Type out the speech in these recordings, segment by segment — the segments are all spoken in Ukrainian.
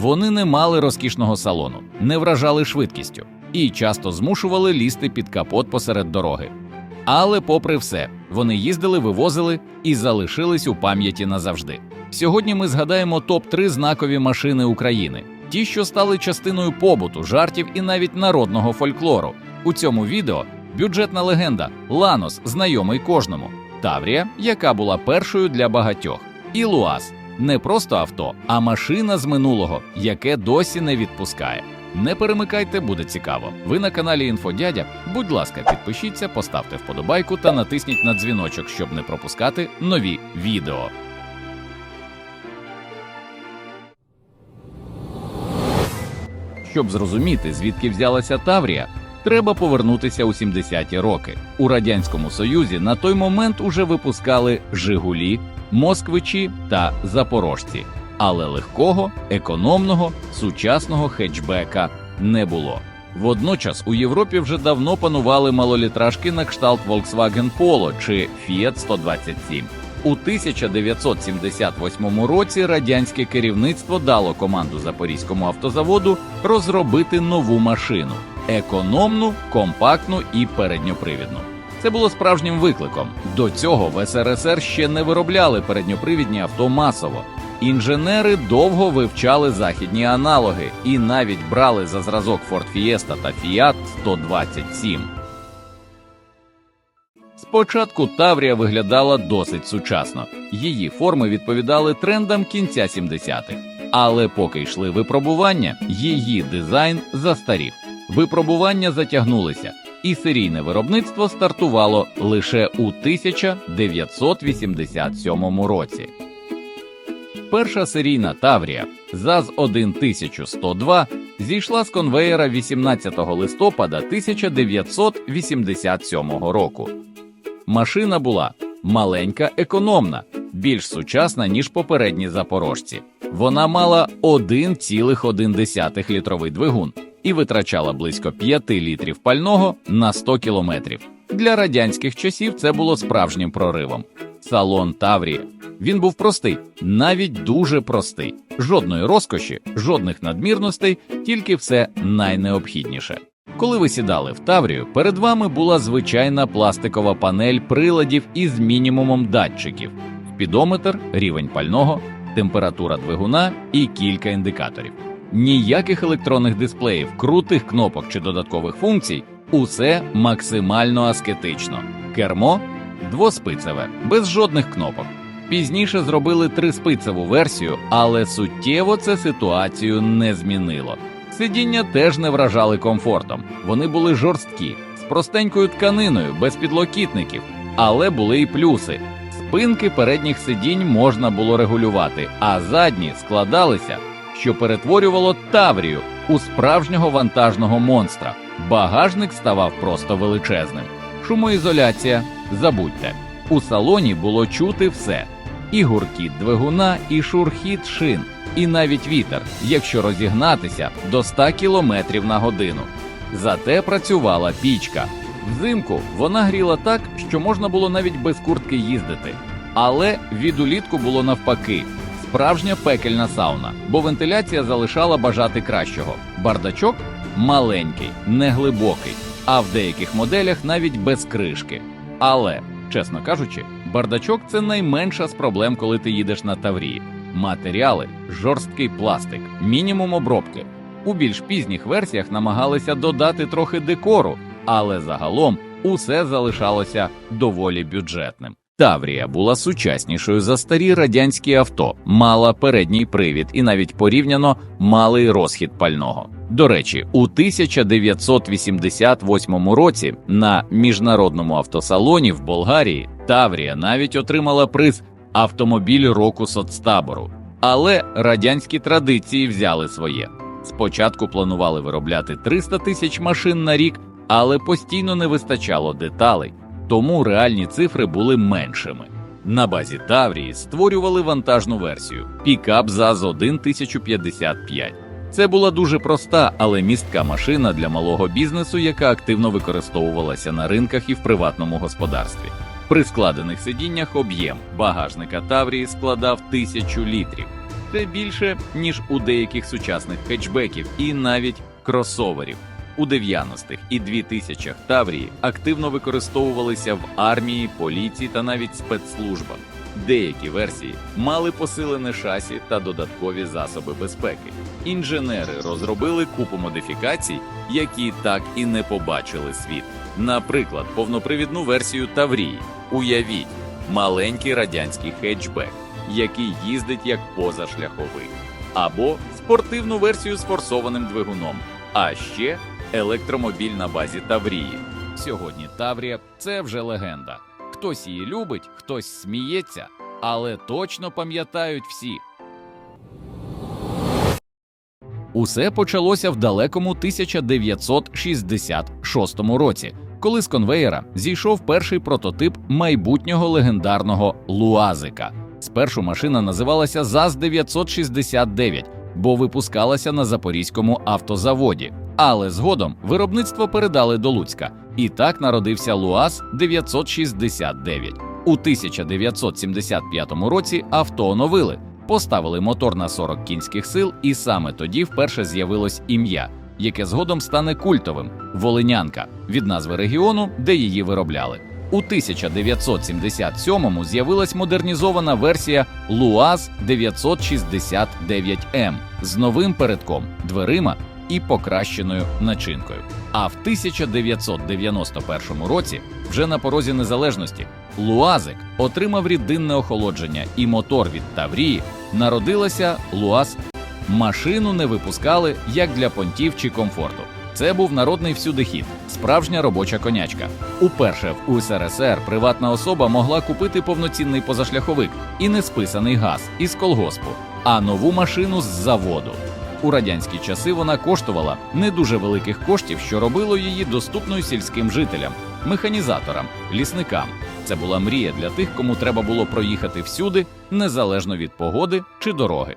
Вони не мали розкішного салону, не вражали швидкістю і часто змушували лізти під капот посеред дороги. Але, попри все, вони їздили, вивозили і залишились у пам'яті назавжди. Сьогодні ми згадаємо топ-3 знакові машини України, ті, що стали частиною побуту, жартів і навіть народного фольклору. У цьому відео бюджетна легенда Ланос, знайомий кожному, Таврія, яка була першою для багатьох, і Луаз не просто авто, а машина з минулого, яке досі не відпускає. Не перемикайте, буде цікаво. Ви на каналі Інфодядя. Будь ласка, підпишіться, поставте вподобайку та натисніть на дзвіночок, щоб не пропускати нові відео. Щоб зрозуміти, звідки взялася Таврія, треба повернутися у 70-ті роки. У радянському союзі на той момент уже випускали Жигулі, Москвичі та Запорожці, але легкого, економного, сучасного хетчбека не було. Водночас у Європі вже давно панували малолітражки на кшталт Volkswagen Polo чи Fiat 127. У 1978 році радянське керівництво дало команду Запорізькому автозаводу розробити нову машину економну, компактну і передньопривідну. Це було справжнім викликом. До цього в СРСР ще не виробляли передньопривідні авто масово. Інженери довго вивчали західні аналоги і навіть брали за зразок Ford Fiesta та Fiat 127. Спочатку Таврія виглядала досить сучасно. Її форми відповідали трендам кінця 70-х. Але поки йшли випробування, її дизайн застарів. Випробування затягнулися, і серійне виробництво стартувало лише у 1987 році. Перша серійна Таврія ЗАЗ 1102 зійшла з конвеєра 18 листопада 1987 року. Машина була маленька, економна, більш сучасна, ніж попередні запорожці. Вона мала 1,1 літровий двигун і витрачала близько 5 літрів пального на 100 кілометрів. Для радянських часів це було справжнім проривом. Салон Таврія. Він був простий, навіть дуже простий. Жодної розкоші, жодних надмірностей, тільки все найнеобхідніше. Коли ви сідали в Таврію, перед вами була звичайна пластикова панель приладів із мінімумом датчиків: спідометр, рівень пального, температура двигуна і кілька індикаторів. Ніяких електронних дисплеїв, крутих кнопок чи додаткових функцій. Усе максимально аскетично. Кермо двоспицеве, без жодних кнопок. Пізніше зробили триспицеву версію, але суттєво це ситуацію не змінило. Сидіння теж не вражали комфортом. Вони були жорсткі, з простенькою тканиною, без підлокітників, але були й плюси. Спинки передніх сидінь можна було регулювати, а задні складалися, що перетворювало Таврію у справжнього вантажного монстра. Багажник ставав просто величезним. Шумоізоляція забудьте. У салоні було чути все: і гуркіт двигуна, і шурхіт шин, і навіть вітер, якщо розігнатися до 100 км на годину. Зате працювала пічка. Взимку вона гріла так, що можна було навіть без куртки їздити. Але від улітку було навпаки. Справжня пекельна сауна, бо вентиляція залишала бажати кращого. Бардачок маленький, неглибокий, а в деяких моделях навіть без кришки. Але, чесно кажучи, бардачок це найменша з проблем, коли ти їдеш на Таврії. Матеріали, жорсткий пластик, мінімум обробки. У більш пізніх версіях намагалися додати трохи декору, але загалом усе залишалося доволі бюджетним. Таврія була сучаснішою за старі радянські авто, мала передній привід і навіть порівняно малий розхід пального. До речі, у 1988 році на міжнародному автосалоні в Болгарії Таврія навіть отримала приз автомобіль року соцтабору. Але радянські традиції взяли своє. Спочатку планували виробляти 300 тисяч машин на рік, але постійно не вистачало деталей тому реальні цифри були меншими. На базі Таврії створювали вантажну версію пікап ЗАЗ 1055. Це була дуже проста, але містка машина для малого бізнесу, яка активно використовувалася на ринках і в приватному господарстві. При складених сидіннях об'єм багажника Таврії складав тисячу літрів. Це більше, ніж у деяких сучасних хетчбеків і навіть кросоверів. У 90-х і 2000-х Таврії активно використовувалися в армії, поліції та навіть спецслужбах. Деякі версії мали посилене шасі та додаткові засоби безпеки. Інженери розробили купу модифікацій, які так і не побачили світ. Наприклад, повнопривідну версію Таврії. Уявіть, маленький радянський хетчбек, який їздить як позашляховик, або спортивну версію з форсованим двигуном, а ще електромобіль на базі Таврії. Сьогодні Таврія це вже легенда. Хтось її любить, хтось сміється, але точно пам'ятають всі. Усе почалося в далекому 1966 році, коли з конвеєра зійшов перший прототип майбутнього легендарного Луазика. Спершу машина називалася ЗАЗ-969, бо випускалася на Запорізькому автозаводі. Але згодом виробництво передали до Луцька, і так народився ЛуАЗ 969. У 1975 році авто оновили, поставили мотор на 40 кінських сил, і саме тоді вперше з'явилось ім'я, яке згодом стане культовим Волинянка від назви регіону, де її виробляли. У 1977-му з'явилась модернізована версія ЛуАЗ 969М з новим передком, дверима і покращеною начинкою. А в 1991 році, вже на порозі незалежності, Луазик отримав рідинне охолодження і мотор від Таврії. Народилася Луаз. Машину не випускали як для понтів чи комфорту. Це був народний всюдихід, справжня робоча конячка. Уперше в УСРСР приватна особа могла купити повноцінний позашляховик і не списаний газ із колгоспу, а нову машину з заводу. У радянські часи вона коштувала не дуже великих коштів, що робило її доступною сільським жителям, механізаторам, лісникам. Це була мрія для тих, кому треба було проїхати всюди, незалежно від погоди чи дороги.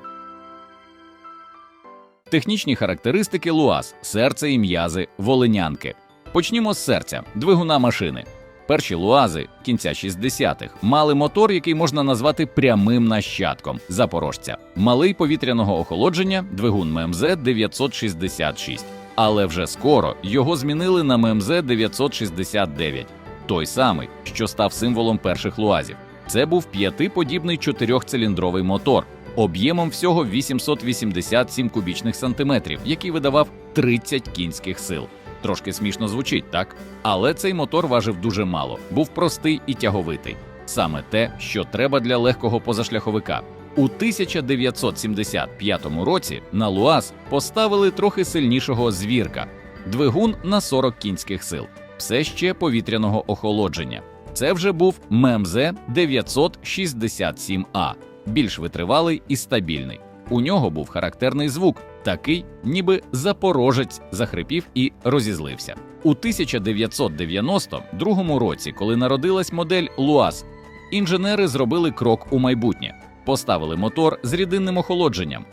Технічні характеристики ЛуАЗ, серце і м'язи, волинянки. Почнімо з серця, двигуна машини. Перші луази кінця 60-х мали мотор, який можна назвати прямим нащадком запорожця, малий повітряного охолодження, двигун ММЗ 966. Але вже скоро його змінили на ММЗ 969, той самий, що став символом перших луазів. Це був п'ятиподібний чотирьохциліндровий мотор об'ємом всього 887 кубічних сантиметрів, який видавав 30 кінських сил. Трошки смішно звучить, так? Але цей мотор важив дуже мало, був простий і тяговитий. Саме те, що треба для легкого позашляховика. У 1975 році на Луаз поставили трохи сильнішого звірка двигун на 40 кінських сил, все ще повітряного охолодження. Це вже був ММЗ 967А, більш витривалий і стабільний. У нього був характерний звук, такий, ніби запорожець захрипів і розізлився. У 1992 році, коли народилась модель ЛуАЗ, інженери зробили крок у майбутнє, поставили мотор з рідинним охолодженням.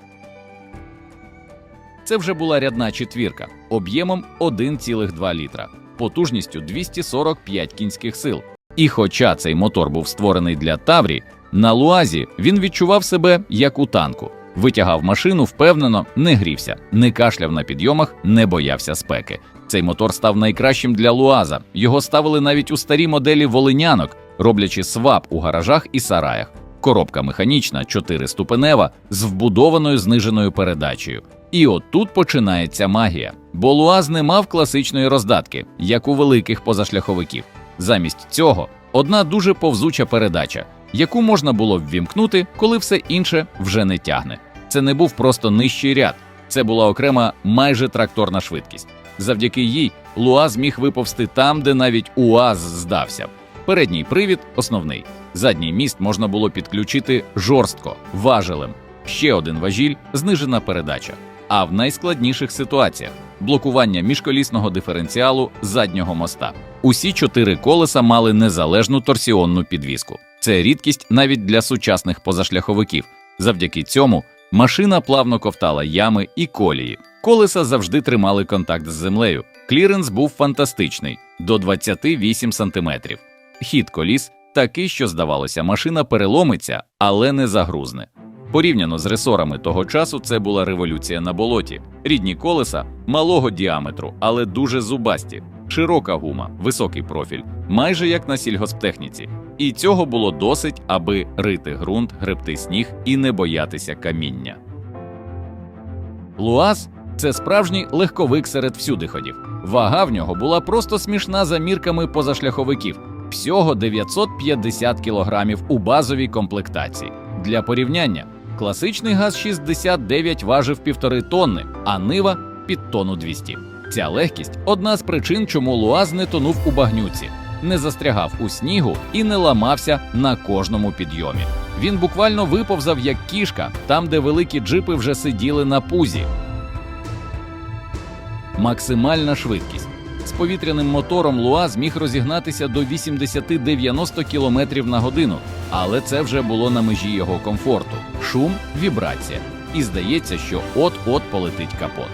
Це вже була рядна четвірка об'ємом 1,2 літра, потужністю 245 кінських сил. І хоча цей мотор був створений для Таврі, на Луазі він відчував себе як у танку. Витягав машину впевнено, не грівся, не кашляв на підйомах, не боявся спеки. Цей мотор став найкращим для Луаза. Його ставили навіть у старі моделі волинянок, роблячи свап у гаражах і сараях. Коробка механічна, чотириступенева, з вбудованою зниженою передачею. І от тут починається магія, бо Луаз не мав класичної роздатки, як у великих позашляховиків. Замість цього одна дуже повзуча передача, яку можна було ввімкнути, коли все інше вже не тягне. Це не був просто нижчий ряд, це була окрема майже тракторна швидкість. Завдяки їй Луаз міг виповзти там, де навіть УАЗ здався. Передній привід основний. Задній міст можна було підключити жорстко, важелем. Ще один важіль знижена передача. А в найскладніших ситуаціях блокування міжколісного диференціалу заднього моста. Усі чотири колеса мали незалежну торсіонну підвіску. Це рідкість навіть для сучасних позашляховиків. Завдяки цьому машина плавно ковтала ями і колії. Колеса завжди тримали контакт з землею. Кліренс був фантастичний до 28 см. Хід коліс такий, що здавалося, машина переломиться, але не загрузне. Порівняно з ресорами того часу, це була революція на болоті. Рідні колеса малого діаметру, але дуже зубасті, широка гума, високий профіль, майже як на сільгосптехніці. І цього було досить, аби рити ґрунт, гребти сніг і не боятися каміння. Луаз це справжній легковик серед всюдиходів. Вага в нього була просто смішна за мірками позашляховиків всього 950 кілограмів у базовій комплектації. Для порівняння, класичний ГАЗ-69 важив півтори тонни, а Нива під тонну 200. Ця легкість одна з причин, чому Луаз не тонув у багнюці, не застрягав у снігу і не ламався на кожному підйомі. Він буквально виповзав як кішка, там, де великі джипи вже сиділи на пузі. Максимальна швидкість. З повітряним мотором Луаз міг розігнатися до 80-90 км на годину, але це вже було на межі його комфорту. Шум, вібрація. І здається, що от-от полетить капот.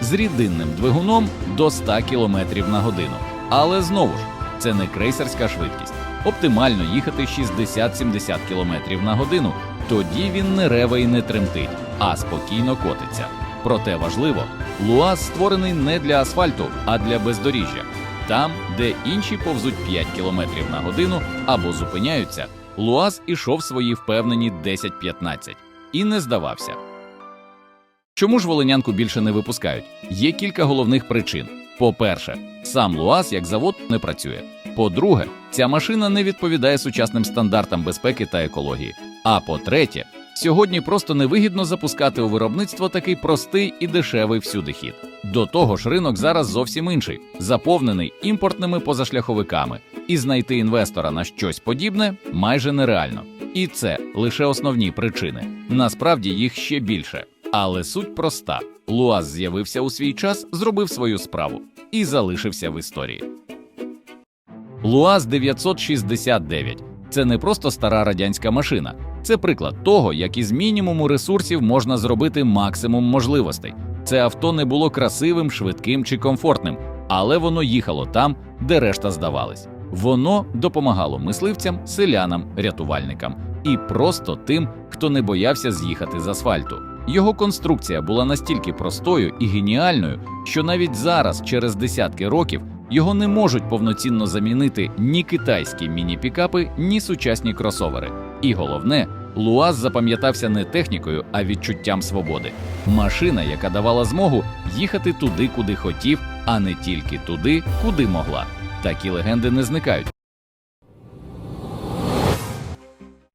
З рідинним двигуном до 100 км на годину. Але знову ж, це не крейсерська швидкість. Оптимально їхати 60-70 км на годину. Тоді він не реве і не тремтить, а спокійно котиться. Проте важливо, Луаз створений не для асфальту, а для бездоріжжя. Там, де інші повзуть 5 км на годину або зупиняються, Луаз ішов свої впевнені 10-15 і не здавався. Чому ж волинянку більше не випускають? Є кілька головних причин. По-перше, сам Луаз як завод не працює. По-друге, ця машина не відповідає сучасним стандартам безпеки та екології. А по-третє, сьогодні просто невигідно запускати у виробництво такий простий і дешевий всюдихід. До того ж, ринок зараз зовсім інший, заповнений імпортними позашляховиками, і знайти інвестора на щось подібне майже нереально. І це лише основні причини. Насправді їх ще більше. Але суть проста: Луаз з'явився у свій час, зробив свою справу і залишився в історії. Луаз 969 це не просто стара радянська машина, це приклад того, як із мінімуму ресурсів можна зробити максимум можливостей. Це авто не було красивим, швидким чи комфортним, але воно їхало там, де решта здавались. Воно допомагало мисливцям, селянам, рятувальникам і просто тим, хто не боявся з'їхати з асфальту. Його конструкція була настільки простою і геніальною, що навіть зараз, через десятки років, його не можуть повноцінно замінити ні китайські міні-пікапи, ні сучасні кросовери. І головне, Луаз запам'ятався не технікою, а відчуттям свободи. Машина, яка давала змогу їхати туди, куди хотів, а не тільки туди, куди могла. Такі легенди не зникають.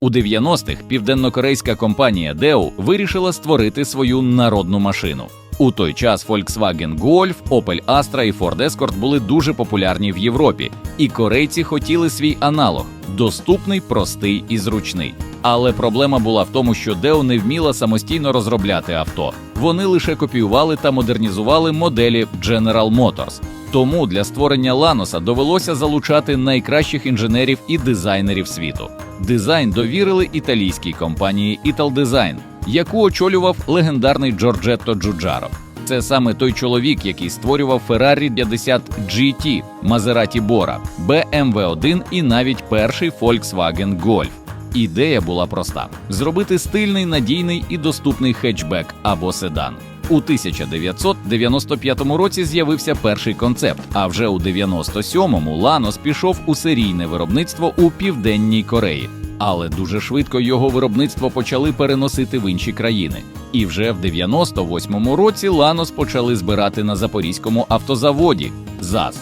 У 90-х південнокорейська компанія Deo вирішила створити свою народну машину. У той час Volkswagen Golf, Opel Astra і Ford Escort були дуже популярні в Європі, і корейці хотіли свій аналог доступний, простий і зручний. Але проблема була в тому, що Deo не вміла самостійно розробляти авто. Вони лише копіювали та модернізували моделі General Motors. Тому для створення Ланоса довелося залучати найкращих інженерів і дизайнерів світу. Дизайн довірили італійській компанії Italdesign, яку очолював легендарний Джорджетто Джуджаро. Це саме той чоловік, який створював Ferrari 50 GT, Maserati Bora, BMW 1 і навіть перший Volkswagen Golf. Ідея була проста: зробити стильний, надійний і доступний хетчбек або седан. У 1995 році з'явився перший концепт. А вже у 97-му Ланос пішов у серійне виробництво у південній Кореї. Але дуже швидко його виробництво почали переносити в інші країни. І вже в 98-му році Ланос почали збирати на запорізькому автозаводі ЗАЗ.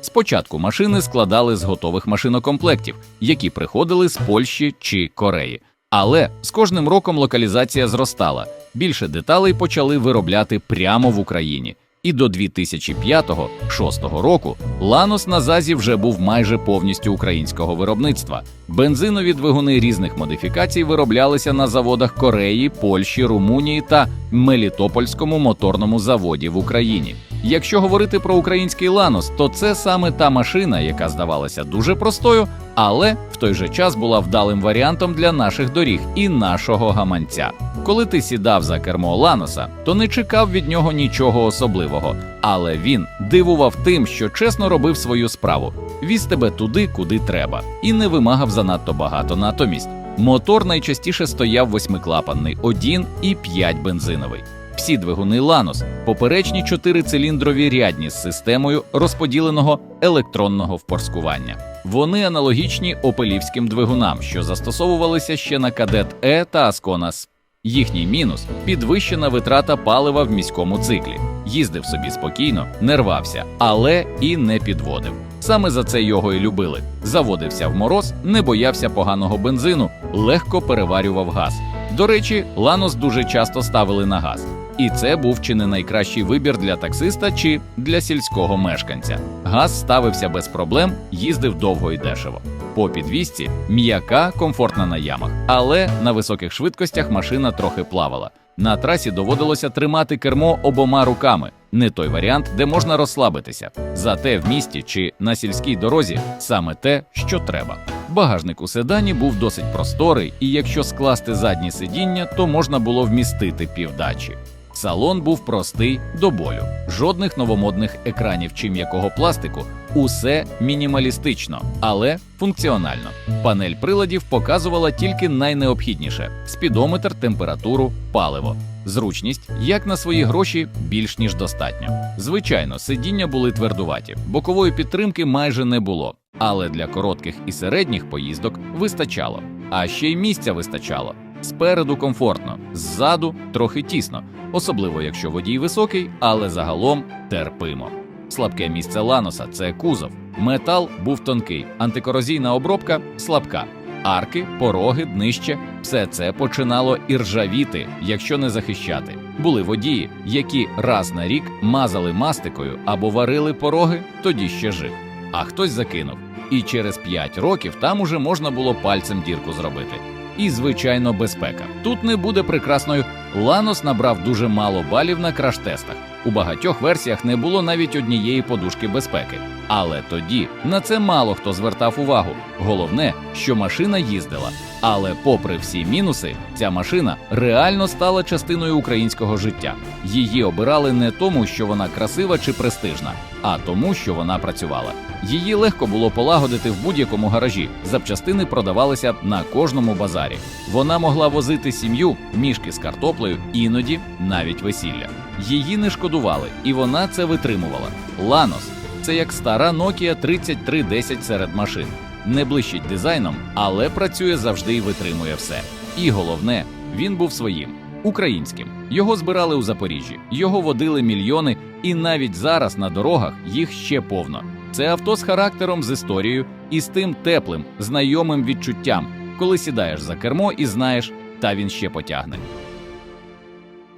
Спочатку машини складали з готових машинокомплектів, які приходили з Польщі чи Кореї. Але з кожним роком локалізація зростала. Більше деталей почали виробляти прямо в Україні. І до 2005-2006 року Ланос на ЗАЗі вже був майже повністю українського виробництва. Бензинові двигуни різних модифікацій вироблялися на заводах Кореї, Польщі, Румунії та Мелітопольському моторному заводі в Україні. Якщо говорити про український Ланос, то це саме та машина, яка здавалася дуже простою, але в той же час була вдалим варіантом для наших доріг і нашого гаманця. Коли ти сідав за кермо Ланоса, то не чекав від нього нічого особливого, але він дивував тим, що чесно робив свою справу, віз тебе туди, куди треба, і не вимагав занадто багато натомість. Мотор найчастіше стояв восьмиклапанний 1 і 5 бензиновий. Всі двигуни Ланос поперечні чотирициліндрові рядні з системою розподіленого електронного впорскування. Вони аналогічні опелівським двигунам, що застосовувалися ще на кадет Е та Асконас. Їхній мінус підвищена витрата палива в міському циклі. Їздив собі спокійно, не рвався, але і не підводив. Саме за це його і любили. Заводився в мороз, не боявся поганого бензину, легко переварював газ. До речі, Ланос дуже часто ставили на газ. І це був чи не найкращий вибір для таксиста чи для сільського мешканця. Газ ставився без проблем, їздив довго і дешево. По підвісці м'яка, комфортна на ямах, але на високих швидкостях машина трохи плавала. На трасі доводилося тримати кермо обома руками. Не той варіант, де можна розслабитися. Зате в місті чи на сільській дорозі саме те, що треба. Багажник у седані був досить просторий, і якщо скласти задні сидіння, то можна було вмістити півдачі. Салон був простий до болю, жодних новомодних екранів чи м'якого пластику, усе мінімалістично, але функціонально. Панель приладів показувала тільки найнеобхідніше: спідометр, температуру, паливо. Зручність, як на свої гроші, більш ніж достатньо. Звичайно, сидіння були твердуваті, бокової підтримки майже не було, але для коротких і середніх поїздок вистачало. А ще й місця вистачало. Спереду комфортно, ззаду трохи тісно, особливо якщо водій високий, але загалом терпимо. Слабке місце Ланоса це кузов. Метал був тонкий, антикорозійна обробка слабка. Арки, пороги, днище все це починало іржавіти, якщо не захищати. Були водії, які раз на рік мазали мастикою або варили пороги, тоді ще жив. А хтось закинув. І через 5 років там уже можна було пальцем дірку зробити. І, звичайно, безпека. Тут не буде прекрасною. Ланос набрав дуже мало балів на краш-тестах. У багатьох версіях не було навіть однієї подушки безпеки. Але тоді на це мало хто звертав увагу. Головне, що машина їздила. Але, попри всі мінуси, ця машина реально стала частиною українського життя. Її обирали не тому, що вона красива чи престижна, а тому, що вона працювала. Її легко було полагодити в будь-якому гаражі. Запчастини продавалися на кожному базарі. Вона могла возити сім'ю, мішки з картоплею, іноді навіть весілля. Її не шкодували, і вона це витримувала. Ланос це як стара Nokia 3310 серед машин. Не блищить дизайном, але працює завжди і витримує все. І головне, він був своїм українським. Його збирали у Запоріжжі, його водили мільйони, і навіть зараз на дорогах їх ще повно. Це авто з характером, з історією і з тим теплим, знайомим відчуттям, коли сідаєш за кермо і знаєш, та він ще потягне.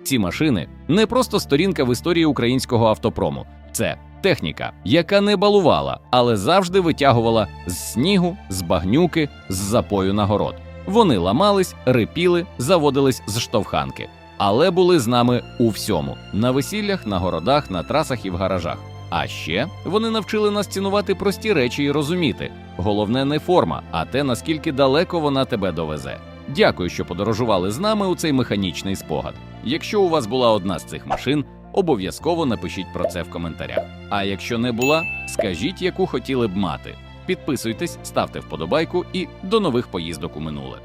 Ці машини не просто сторінка в історії українського автопрому, це техніка, яка не балувала, але завжди витягувала з снігу, з багнюки, з запою нагород. Вони ламались, рипіли, заводились з штовханки, але були з нами у всьому: на весіллях, на городах, на трасах і в гаражах. А ще вони навчили нас цінувати прості речі і розуміти. Головне не форма, а те, наскільки далеко вона тебе довезе. Дякую, що подорожували з нами у цей механічний спогад. Якщо у вас була одна з цих машин, обов'язково напишіть про це в коментарях. А якщо не була, скажіть, яку хотіли б мати. Підписуйтесь, ставте вподобайку і до нових поїздок у минуле.